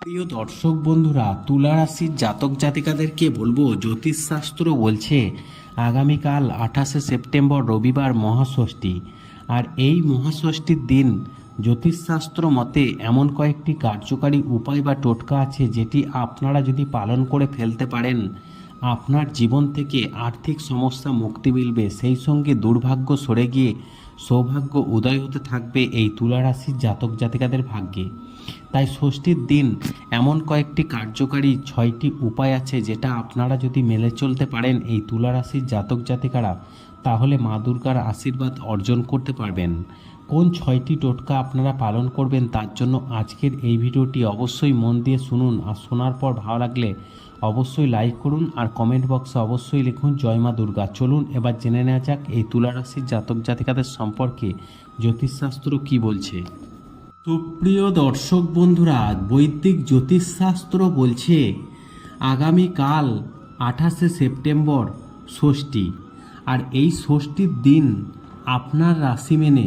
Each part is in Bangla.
প্রিয় দর্শক বন্ধুরা তুলা রাশির জাতক জাতিকাদেরকে বলব, জ্যোতিষশাস্ত্র বলছে, আগামীকাল আঠাশে সেপ্টেম্বর রবিবার মহাষষ্ঠী। আর এই মহাষষ্ঠীর দিন জ্যোতিষশাস্ত্র মতে এমন কয়েকটি কার্যকারী উপায় বা টোটকা আছে, যেটি আপনারা যদি পালন করে ফেলতে পারেন আপনার জীবন থেকে আর্থিক সমস্যা মুক্তি মিলবে, সেই সঙ্গে দুর্ভাগ্য সরে গিয়ে সৌভাগ্য উদয় হতে থাকবে এই তুলা রাশির জাতক জাতিকাদের ভাগ্যে। তাই ষষ্ঠীর দিন এমন কয়েকটি কার্যকারী ছয়টি উপায় আছে যেটা আপনারা যদি মেলে চলতে পারেন এই তুলা রাশির জাতক জাতিকারা, তাহলে মা দুর্গার আশীর্বাদ অর্জন করতে পারবেন। কোন ছয়টি টোটকা আপনারা পালন করবেন তার জন্য আজকের এই ভিডিওটি অবশ্যই মন দিয়ে শুনুন আর শোনার পর ভালো লাগলে অবশ্যই লাইক করুন আর কমেন্ট বক্সে অবশ্যই লিখুন, জয় মা দুর্গা। চলুন, এবার জেনে নেওয়া যাক এই তুলা রাশির জাতক জাতিকাদের সম্পর্কে জ্যোতিষশাস্ত্র কি বলছে। সুপ্রিয় দর্শক বন্ধুরা, বৈদিক জ্যোতিষশাস্ত্র বলছে, আগামীকাল আঠাশে সেপ্টেম্বর ষষ্ঠী। আর এই ষষ্ঠীর দিন আপনার রাশি মেনে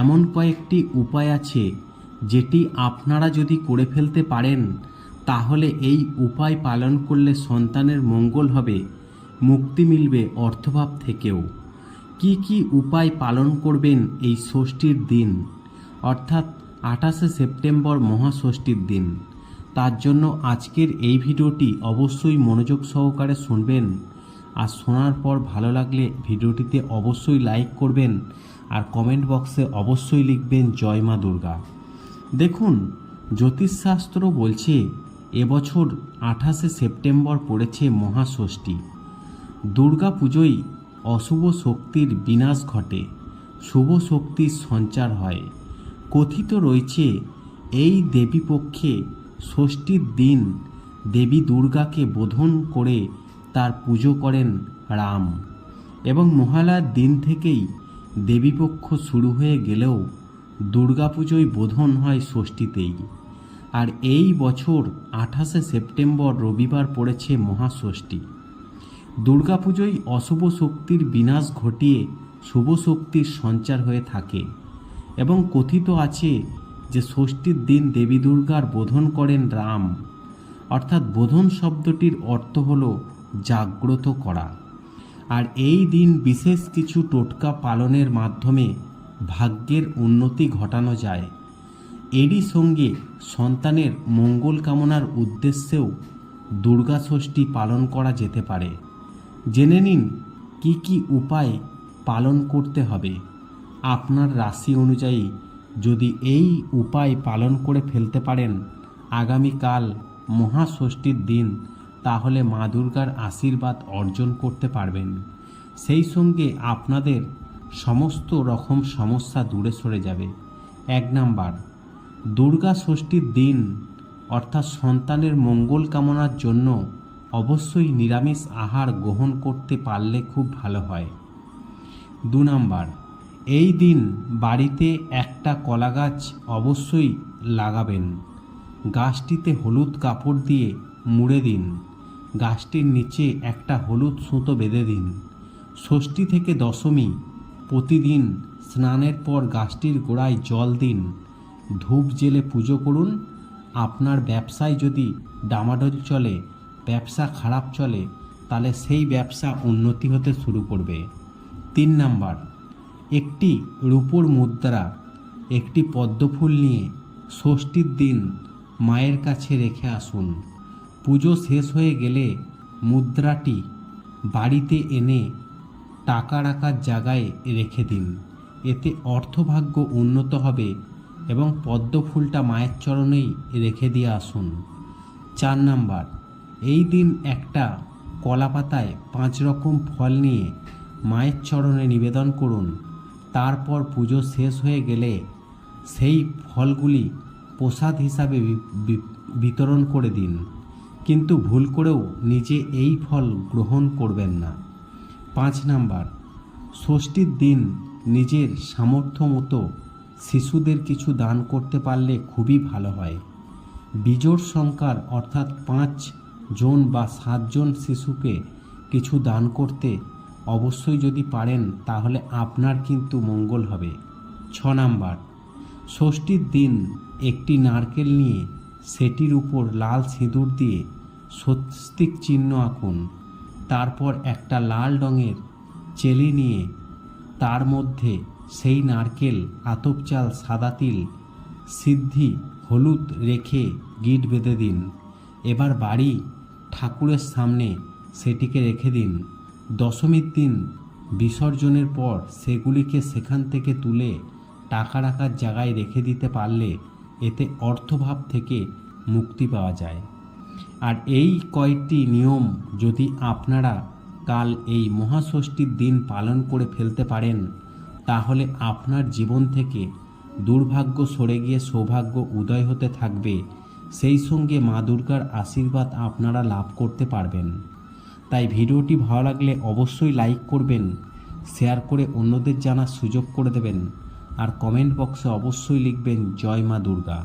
এমন কয়েকটি উপায় আছে যেটি আপনারা যদি করে ফেলতে পারেন, তাহলে এই উপায় পালন করলে সন্তানের মঙ্গল হবে, মুক্তি মিলবে অর্থভাব থেকেও। কি কি উপায় পালন করবেন এই ষষ্ঠীর দিন? অর্থাৎ আঠাশে সেপ্টেম্বর মহাষষ্ঠীর দিন। তার জন্য আজকের এই ভিডিওটি অবশ্যই মনোযোগ সহকারে শুনবেন। আর শোনার পর ভালো লাগলে ভিডিওটিতে অবশ্যই লাইক করবেন আর কমেন্ট বক্সে অবশ্যই লিখবেন জয় মা দুর্গা। দেখুন, জ্যোতিষশাস্ত্র বলছে, এবছর আঠাশে সেপ্টেম্বর পড়েছে মহাষষ্ঠী। দুর্গা পুজোয় অশুভ শক্তির বিনাশ ঘটে, শুভ শক্তির সঞ্চার হয়। কথিত রয়েছে, এই দেবীপক্ষে ষষ্ঠীর দিন দেবী দুর্গাকে বোধন করে তার পুজো করেন রাম। এবং মহালয়ার দিন থেকেই দেবীপক্ষ শুরু হয়ে গেলেও দুর্গাপুজোয় বোধন হয় ষষ্ঠীতেই। আর এই বছর আঠাশে সেপ্টেম্বর রবিবার পড়েছে মহাষষ্ঠী। দুর্গাপুজোয় অশুভ শক্তির বিনাশ ঘটিয়ে শুভ শক্তির সঞ্চার হয়ে থাকে এবং কথিত আছে যে ষষ্ঠীর দিন দেবী দুর্গার বোধন করেন রাম। অর্থাৎ বোধন শব্দটির অর্থ হল জাগ্রত করা। আর এই দিন বিশেষ কিছু টোটকা পালনের মাধ্যমে ভাগ্যের উন্নতি ঘটানো যায়। এরই সঙ্গে সন্তানের মঙ্গল কামনার উদ্দেশ্যেও দুর্গা ষষ্ঠী পালন করা যেতে পারে। জেনে নিন, কি কি উপায় পালন করতে হবে। আপনার রাশি অনুযায়ী যদি এই উপায় পালন করে ফেলতে পারেন, আগামীকাল মহাষষ্ঠীর দিন তাহলে মা দুর্গার আশীর্বাদ অর্জন করতে পারবেন। সেই সঙ্গে আপনাদের সমস্ত রকম সমস্যা দূরে সরে যাবে। এক নাম্বার, দুর্গা ষষ্ঠীর দিন, অর্থাৎ সন্তানের মঙ্গল কামনার জন্য অবশ্যই নিরামিষ আহার গ্রহণ করতে পারলে খুব ভালো হয়। দু নাম্বার, এই দিন বাড়িতে একটা কলা গাছ অবশ্যই লাগাবেন। গাছটিতে হলুদ কাপড় দিয়ে মুড়ে দিন। গাছটির নিচে একটা হলুদ সুতো বেঁধে দিন। ষষ্ঠী থেকে দশমী, প্রতিদিন স্নানের পর গাছটির গোড়ায় জল দিন। ধূপ জেলে পুজো করুন। আপনার ব্যবসায় যদি ডামাডোল চলে, ব্যবসা খারাপ চলে, তাহলে সেই ব্যবসা উন্নতি হতে শুরু করবে। তিন নাম্বার, একটি রূপোর মুদ্রা, একটি পদ্মফুল নিয়ে ষষ্ঠীর দিন মায়ের কাছে রেখে আসুন। পুজো শেষ হয়ে গেলে মুদ্রাটি বাড়িতে এনে টাকা রাখার জায়গায় রেখে দিন। এতে অর্থভাগ্য উন্নত হবে এবং পদ্ম ফুলটা মায়ের চরণেই রেখে দিয়ে আসুন। চার নাম্বার, এই দিন একটা কলা পাতায় পাঁচ রকম ফল নিয়ে মায়ের চরণে নিবেদন করুন। তারপর পুজো শেষ হয়ে গেলে সেই ফলগুলি প্রসাদ হিসাবে বিতরণ করে দিন। কিন্তু ভুল করেও নিজে এই ফল গ্রহণ করবেন না। পাঁচ নাম্বার, ষষ্ঠীর দিন নিজের সামর্থ্য মতো শিশুদের কিছু দান করতে পারলে খুবই ভালো হয়। বিজোড় সংখ্যার অর্থাৎ পাঁচ জন বা সাতজন শিশুকে কিছু দান করতে অবশ্যই যদি পারেন, তাহলে আপনার কিন্তু মঙ্গল হবে। ছ নাম্বার, ষষ্ঠীর দিন একটি নারকেল নিয়ে সেটির উপর লাল সিঁদুর দিয়ে স্বস্তিক চিহ্ন আঁকুন। তারপর একটা লাল রঙের চেলি নিয়ে তার মধ্যে সেই নারকেল, আতপ চাল, সাদা তিল, সিদ্ধি, হলুদ রেখে গিট বেঁধে দিন। এবার বাড়ি ঠাকুরের সামনে সেটিকে রেখে দিন। দশমীর দিন বিসর্জনের পর সেগুলিকে সেখান থেকে তুলে টাকা রাখার জায়গায় রেখে দিতে পারলে এতে অর্থভাব থেকে মুক্তি পাওয়া যায়। আর এই কয়েকটি নিয়ম যদি আপনারা কাল এই মহাষষ্ঠীর দিন পালন করে ফেলতে পারেন, তাহলে আপনার জীবন থেকে দুর্ভাগ্য সরে গিয়ে সৌভাগ্য উদয় হতে থাকবে। সেই সঙ্গে মা দুর্গার আশীর্বাদ আপনারা লাভ করতে পারবেন। তাই ভিডিওটি ভালো লাগলে অবশ্যই লাইক করবেন, শেয়ার করে অন্যদের জানার সুযোগ করে দেবেন। আর কমেন্ট বক্সে অবশ্যই লিখবেন জয় মা দুর্গা।